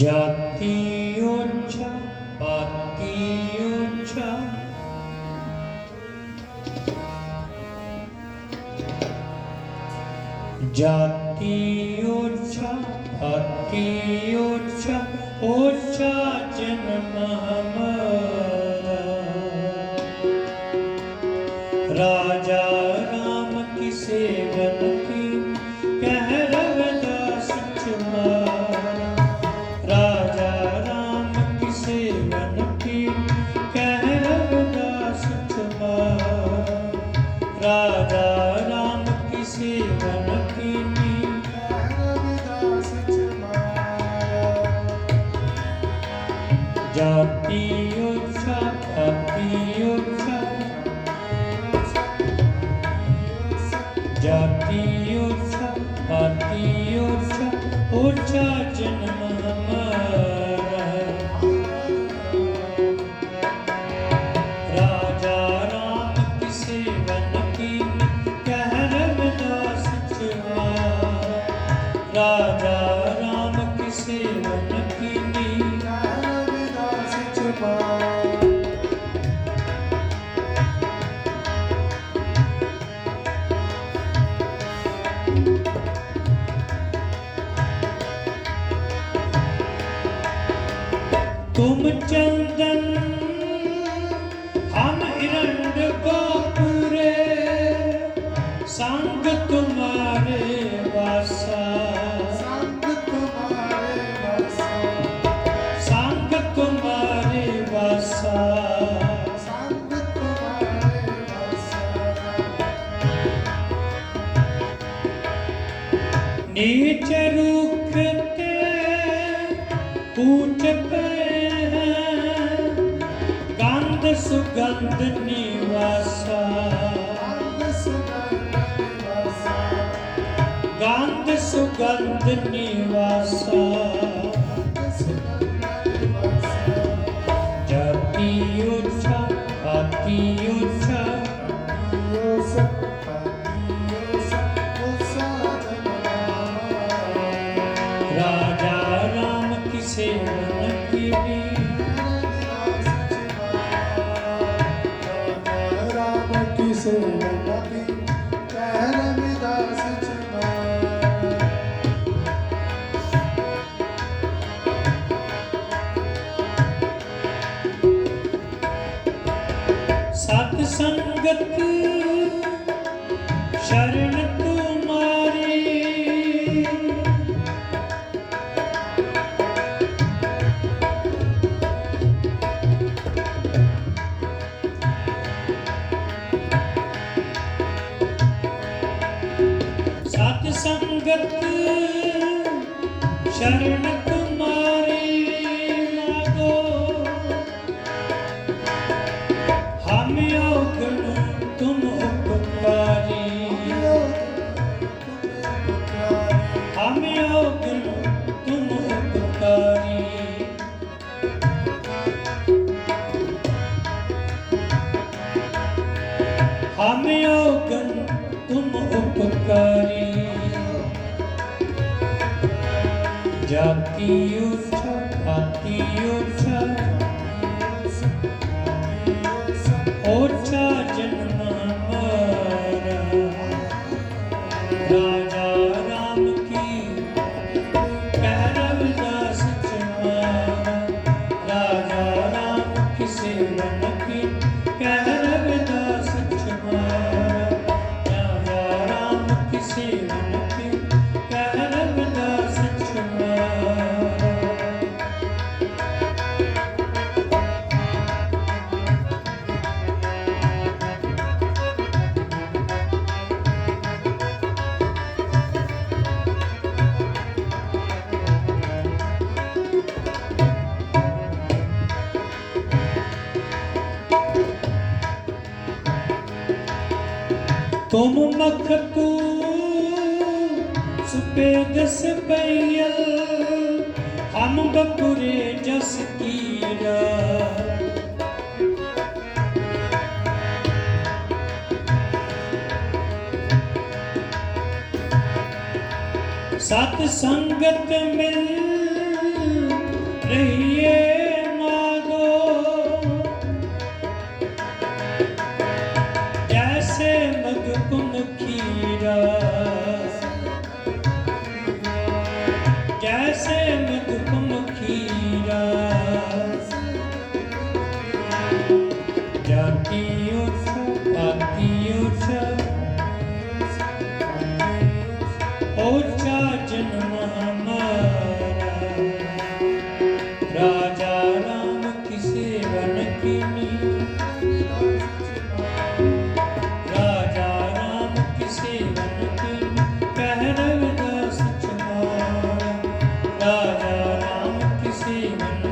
জাতীয় পাতীয় জাতীয় পাতীয় ওচ্ছা ਜਾਤੀ ਉਰਸਾ ਪਾਤੀ ਉਰਸਾ ਉਰਚਾ ਜਨਮ ਨੀਚ ਰੁਖ ਕੇ ਪੂਛ ਪੈ ਗੰਧ ਸੁਗੰਧ ਨਿਵਾਸਾ ਗੰਧ ਸੁਗੰਧ ਨਿਵਾਸਾ ਸੇ ਲਵੀ ਕਹਿ ਰਵਿਦਾਸ ਚਮਾਰ ਸਤ ਸੰਗਤ Come. জাতীয় ছাত্রী तुम मखतू सुपेद सपैया हम बपुरे जस कीरा सत संगत मिल रहिए ਮਾਰਗ ਪੁਨ ਖੀਰਾ ਕੈਸੇ ਮਧੁਕਮ ਖੀਰਾ ਜਾਤੀਓ ਛ ਪਾਤੀਓ ਛ ਓਚਾ ਜਨਮ ਹਮਾਰਾ ਰਾਜਾ ਰਾਮ ਕਿਸੇ ਵਨ ਕੀ Thank you.